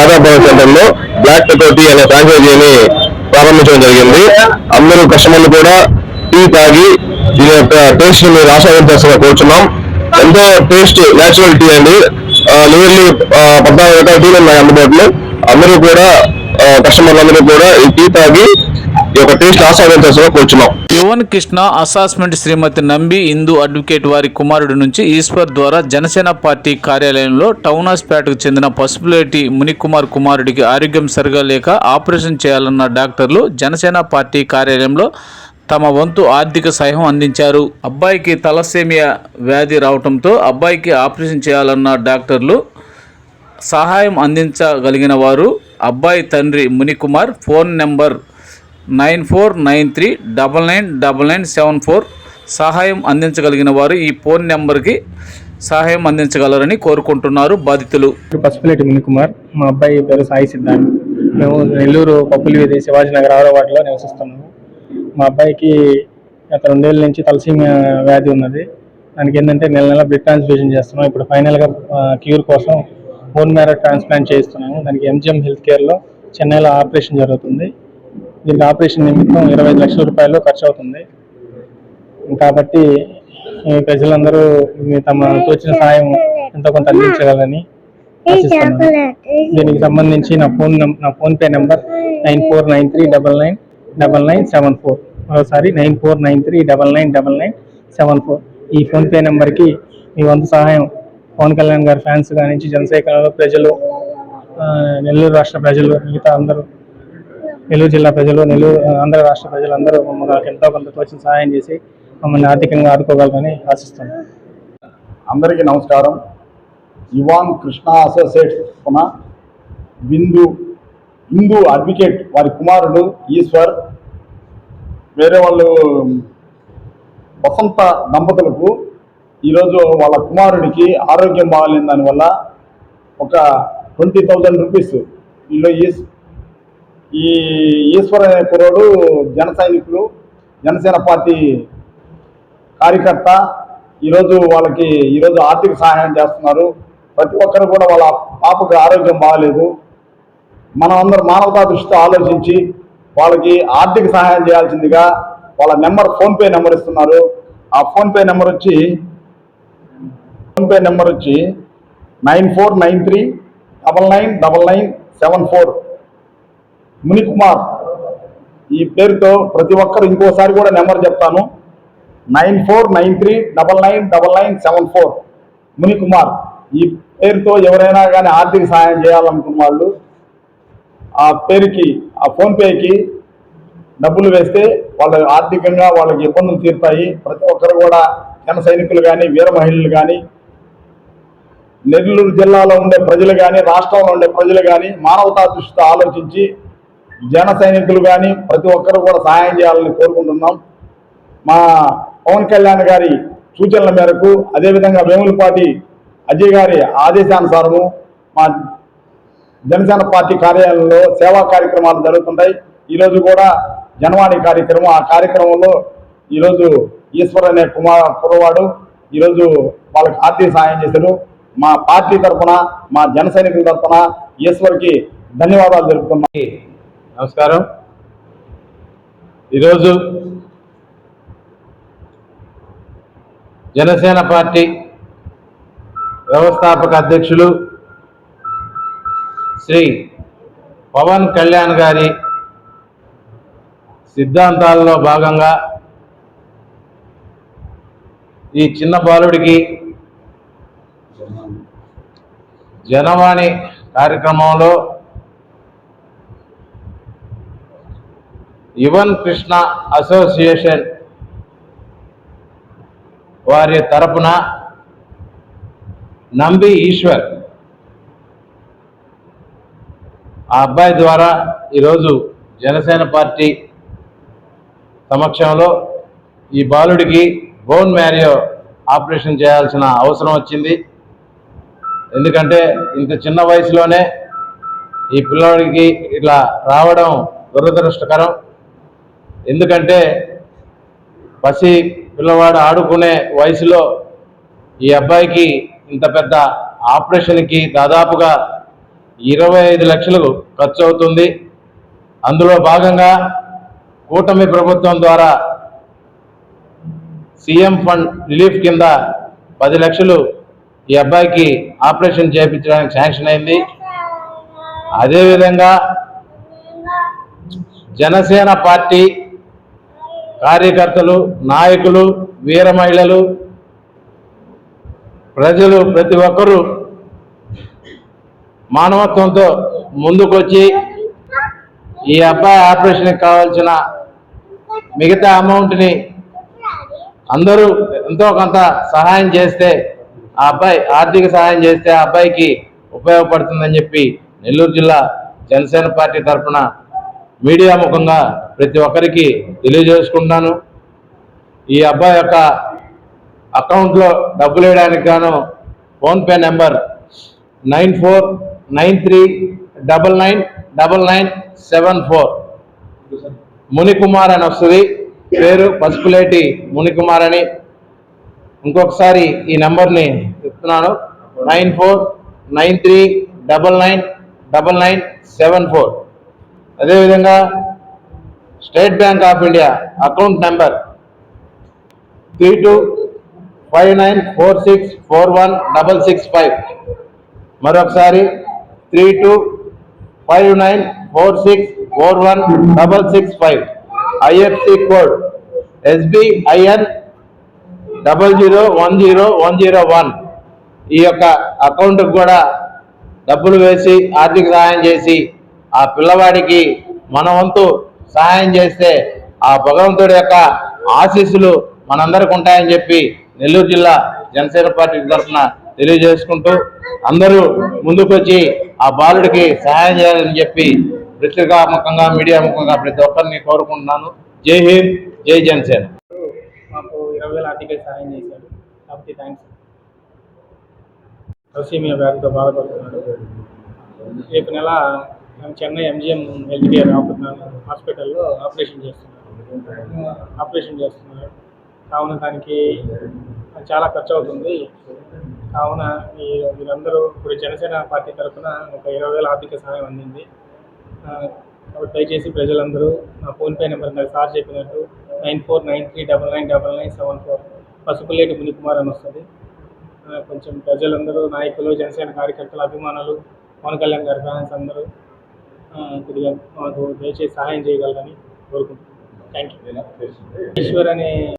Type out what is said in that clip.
యాదాపురం సెంటర్లో black pepper tea అనే ఫ్రాంచైజీని ప్రారంభించడం జరిగింది. అందరూ కస్టమర్లు కూడా టీ తాగి దీని యొక్క టేస్ట్ మీరు ఆస్వాదించాల్సిన కోరుచున్నాం. ఎంతో టేస్ట్ నేచురల్ టీ అండి. నియర్లీ పద్నాలుగు రకాల టీలు ఉన్నాయి అందుబాటులో. అందరూ కూడా కస్టమర్లు అందరూ కూడా ఈ టీ తాగి ఈ యొక్క టేస్ట్ కోరుచున్నాం. యువన్ కృష్ణ అసాస్మెంట్ శ్రీమతి నంబి హిందూ అడ్వకేట్ వారి కుమారుడి నుంచి ఈశ్వర్ ద్వారా జనసేన పార్టీ కార్యాలయంలో టౌన్ హాస్పేటకు చెందిన పసుపులేటి మునికుమార్ కుమారుడికి ఆరోగ్యం సరిగా లేక ఆపరేషన్ చేయాలన్న డాక్టర్లు జనసేన పార్టీ కార్యాలయంలో తమ వంతు ఆర్థిక సహాయం అందించారు. అబ్బాయికి తలసేమియా వ్యాధి రావడంతో అబ్బాయికి ఆపరేషన్ చేయాలన్న డాక్టర్లు సహాయం అందించగలిగిన వారు అబ్బాయి తండ్రి Munikumar phone number nine four nine three double nine double nine seven four సహాయం అందించగలిగిన వారు ఈ ఫోన్ నెంబర్కి సహాయం అందించగలరని కోరుకుంటున్నారు బాధితులు. పసుపులేటి మునికుమార్ మా అబ్బాయి పేరు సాయి సిద్ధాంత్. మేము నెల్లూరు పప్పులు వీధి శివాజీ నగర్ ఆరవాడలో నివసిస్తున్నాము. మా అబ్బాయికి గత రెండేళ్ళ నుంచి తలసీమియా వ్యాధి ఉన్నది. దానికి ఏంటంటే నెల నెల బ్లడ్ ట్రాన్స్ఫ్యూజన్ చేస్తున్నాం. ఇప్పుడు ఫైనల్గా క్యూర్ కోసం బోన్ మ్యారో ట్రాన్స్ప్లాంట్ చేయిస్తున్నాము. దానికి ఎంజిఎం హెల్త్ కేర్లో చెన్నైలో ఆపరేషన్ జరుగుతుంది. దీనికి ఆపరేషన్ నిమిత్తం ఇరవై లక్షల రూపాయలు ఖర్చు అవుతుంది. కాబట్టి ప్రజలందరూ తమ తోచిన సాయం ఎంతో కొంత అందించగలని దీనికి సంబంధించి నా ఫోన్ నా PhonePe number nine four nine three double nine double nine seven four. మరోసారి nine four nine three double nine double nine seven four. ఈ ఫోన్ పే నెంబర్కి మీ వంతు సహాయం పవన్ కళ్యాణ్ గారి ఫ్యాన్స్ కానించి జనసేన ప్రజలు నెల్లూరు రాష్ట్ర ప్రజలు మిగతా అందరూ నెల్లూరు జిల్లా ప్రజలు నెల్లూరు ఆంధ్ర రాష్ట్ర ప్రజలందరూ మమ్మల్ని ఎంతో కొంత తోచిన సహాయం చేసి మమ్మల్ని ఆర్థికంగా ఆదుకోగలరని ఆశిస్తున్నాను అందరికీ నమస్కారం. ఇవాన్ కృష్ణ అసోసియేట్స్ తరఫున బిందు హిందూ అడ్వకేట్ వారి కుమారుడు ఈశ్వర్ వేరే వాళ్ళు వసంత దంపతులకు ఈరోజు వాళ్ళ కుమారుడికి ఆరోగ్యం బాగాలేని దానివల్ల ఒక ట్వంటీ థౌజండ్ రూపీస్ వీళ్ళు ఈ ఈ ఈశ్వర అనే జన సైనికులు జనసేన పార్టీ కార్యకర్త ఈరోజు వాళ్ళకి ఈరోజు ఆర్థిక సహాయం చేస్తున్నారు. ప్రతి ఒక్కరు కూడా వాళ్ళ పాపకు ఆరోగ్యం బాగాలేదు. మనం అందరు మానవతా దృష్టితో ఆలోచించి వాళ్ళకి ఆర్థిక సహాయం చేయాల్సిందిగా వాళ్ళ నెంబర్ ఫోన్పే నెంబర్ ఇస్తున్నారు. ఆ ఫోన్పే నెంబర్ వచ్చి ఫోన్పే నెంబర్ వచ్చి nine four nine three double nine double nine seven four Munikumar. ఈ పేరుతో ప్రతి ఒక్కరు ఇంకోసారి కూడా నెంబర్ చెప్తాను. Nine four nine three double nine double nine seven four. Munikumar. ఈ పేరుతో ఎవరైనా కానీ ఆర్థిక సహాయం చేయాలనుకున్న వాళ్ళు ఆ పేరుకి ఆ ఫోన్పేకి డబ్బులు వేస్తే వాళ్ళ ఆర్థికంగా వాళ్ళకి ఇబ్బందులు తీరుతాయి. ప్రతి ఒక్కరు కూడా జన సైనికులు కానీ వీర మహిళలు కానీ నెల్లూరు జిల్లాలో ఉండే ప్రజలు కానీ రాష్ట్రంలో ఉండే ప్రజలు కానీ మానవతా దృష్టితో ఆలోచించి జన సైనికులు కానీ ప్రతి ఒక్కరు కూడా సహాయం చేయాలని కోరుకుంటున్నాం. మా పవన్ కళ్యాణ్ గారి సూచనల మేరకు అదేవిధంగా వేములపాటి అజయ్ గారి ఆదేశానుసారము మా జనసేన పార్టీ కార్యాలయంలో సేవా కార్యక్రమాలు జరుగుతుంటాయి. ఈరోజు కూడా జనవాణి కార్యక్రమం ఆ కార్యక్రమంలో ఈరోజు ఈశ్వర్ అనే కుమార్ కుర్రవాడు ఈరోజు వాళ్ళకి ఆర్థిక సహాయం చేశారు మా పార్టీ తరఫున మా జన సైనికుల తరఫున ఈశ్వర్కి ధన్యవాదాలు జరుపుతున్నాయి నమస్కారం. ఈరోజు జనసేన పార్టీ వ్యవస్థాపక అధ్యక్షులు శ్రీ పవన్ కళ్యాణ్ గారి సిద్ధాంతాల్లో భాగంగా ఈ చిన్న బాలుడికి జనవాణి కార్యక్రమంలో యువన్ కృష్ణ అసోసియేషన్ వారి తరపున నంబి ఈశ్వర్ ఆ అబ్బాయి ద్వారా ఈరోజు జనసేన పార్టీ సమక్షంలో ఈ బాలుడికి బోన్ మ్యారియో ఆపరేషన్ చేయాల్సిన అవసరం వచ్చింది. ఎందుకంటే ఇంత చిన్న వయసులోనే ఈ పిల్లవాడికి ఇట్లా రావడం దురదృష్టకరం. ఎందుకంటే పసి పిల్లవాడు ఆడుకునే వయసులో ఈ అబ్బాయికి ఇంత పెద్ద ఆపరేషన్కి దాదాపుగా ఇరవై ఐదు లక్షలు ఖర్చు అవుతుంది అందులో భాగంగా కూటమి ప్రభుత్వం ద్వారా సీఎం ఫండ్ రిలీఫ్ కింద పది లక్షలు ఈ అబ్బాయికి ఆపరేషన్ చేయించడానికి శాంక్షన్ అయింది. అదేవిధంగా జనసేన పార్టీ కార్యకర్తలు నాయకులు వీర మహిళలు ప్రజలు ప్రతి ఒక్కరూ మానవత్వంతో ముందుకొచ్చి ఈ అబ్బాయి ఆపరేషన్కి కావాల్సిన మిగతా అమౌంట్ని అందరూ ఎంతో కొంత సహాయం చేస్తే ఆ అబ్బాయి ఆర్థిక సహాయం చేస్తే ఆ అబ్బాయికి ఉపయోగపడుతుందని చెప్పి నెల్లూరు జిల్లా జనసేన పార్టీ తరఫున మీడియా ముఖంగా ప్రతి ఒక్కరికి తెలియజేసుకుంటున్నాను. ఈ అబ్బాయి యొక్క అకౌంట్లో డబ్బులు వేయడానికి గాను PhonePe number nine four nine three double nine double nine seven four. Munikumar అని వస్తుంది. పేరు పసుపులేటి మునికుమార్ అని. ఇంకొకసారి ఈ నెంబర్ని చెప్తున్నాను. Nine four nine three double nine double nine seven four. అదేవిధంగా State Bank of India account number three two five nine four six four one double six five మరొకసారి three two five nine four six four one double six five IFSC code SBIN double zero one zero one zero one ఈ యొక్క అకౌంట్కి కూడా డబ్బులు వేసి ఆర్థిక సహాయం చేసి ఆ పిల్లవాడికి మన వంతు సహాయం చేస్తే ఆ భగవంతుడి యొక్క ఆశీస్సులు మనందరికి ఉంటాయని చెప్పి నెల్లూరు జిల్లా జనసేన పార్టీ తరఫున తెలియజేసుకుంటూ అందరూ ముందుకొచ్చి ఆ బాలుడికి సహాయం చేయాలని చెప్పి పత్రికాముఖంగా మీడియా ముఖంగా ప్రతి ఒక్కరిని కోరుకుంటున్నాను. జై హింద్ జై జనసేన. మాకు ఇరవై వేల ఆర్టికల్ సహాయం చేశాడు కాబట్టి థ్యాంక్స్ తలసీమియా వ్యాధితో బాధపడుతున్నాడు. రేపు నెల చెన్నై ఎంజిఎం హెల్త్ కేర్ హాస్పిటల్లో ఆపరేషన్ చేస్తున్నారు ఆపరేషన్ చేస్తున్నారు కావున దానికి చాలా ఖర్చు అవుతుంది. కావున ఈ మీరందరూ ఇప్పుడు జనసేన పార్టీ తరఫున ఒక ఇరవై వేల ఆర్థిక సహాయం అందింది. కాబట్టి దయచేసి ప్రజలందరూ నా ఫోన్పే నెంబర్ నాకు సార్ చెప్పినట్టు nine four nine three double nine double nine seven four Pasupuleti Munikumar అని వస్తుంది. కొంచెం ప్రజలందరూ నాయకులు జనసేన కార్యకర్తలు అభిమానులు పవన్ కళ్యాణ్ గారి ఫ్యాన్స్ అందరూ కొద్దిగా మాకు దయచేసి సహాయం చేయగలరని కోరుకుంటున్నాను. థ్యాంక్ యూ ఈశ్వర్ అనే